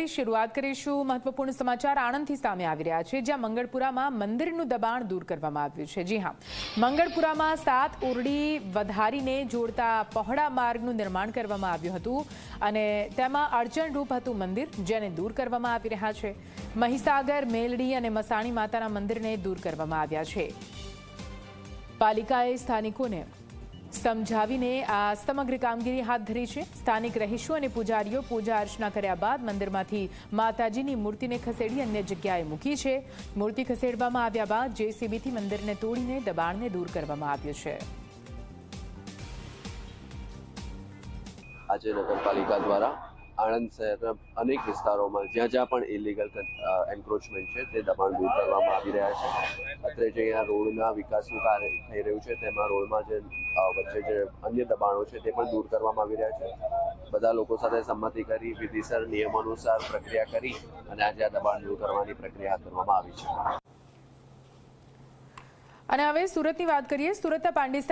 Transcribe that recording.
સમાચારથી શરૂઆત કરીશું. મહત્વપૂર્ણ સમાચાર આણંદથી સામે આવી રહ્યા છે, જ્યાં મંગળપુરામાં મંદિરનું દબાણ દૂર કરવામાં આવ્યું છે. જી હા, મંગળપુરામાં સાત ઓરડી વધારીને જોડતા પહોળા માર્ગનું નિર્માણ કરવામાં આવ્યું હતું અને તેમાં અડચણરૂપ હતું મંદિર, જેને દૂર કરવામાં આવી રહ્યા છે. મહીસાગર, મેલડી અને મસાણી માતાના મંદિરને દૂર કરવામાં આવ્યા છે. પાલિકાએ સ્થાનિકોને સમજાવીને આ સમગ્ર કામગીરી હાથ ધરી છે. સ્થાનિક રહીશો અને પૂજારીઓ પૂજા અર્ચના કર્યા બાદ મંદિરમાંથી માતાજીની મૂર્તિને ખસેડી અન્ય જગ્યાએ મૂકી છે. મૂર્તિ ખસેડવામાં આવ્યા બાદ જેસીબીથી મંદિરને તોડીને દબાણને દૂર કરવામાં આવ્યું છે. આજે નગરપાલિકા દ્વારા આણંદ શહેરના અનેક વિસ્તારોમાં જ્યાં જ્યાં પણ ઇલીગલ એન્ક્રોચમેન્ટ છે તે દબાણ દૂર કરવામાં આવી રહ્યા છે. અત્રે જે અહીંયા રોડના વિકાસનું કાર્ય થઈ રહ્યું છે, તેમાં રોડમાં જે વચ્ચે જે અન્ય દબાણો છે, તે પણ દૂર કરવામાં આવી રહ્યા છે. બધા લોકો સાથે સંમતિ કરી, વિધિસર નિયમાનુસાર પ્રક્રિયા કરી અને આજે આ દબાણ દૂર કરવાની પ્રક્રિયા હાથ ધરવામાં આવી છે. અને હવે સુરતની વાત કરીએ. સુરતના પાંડેસરા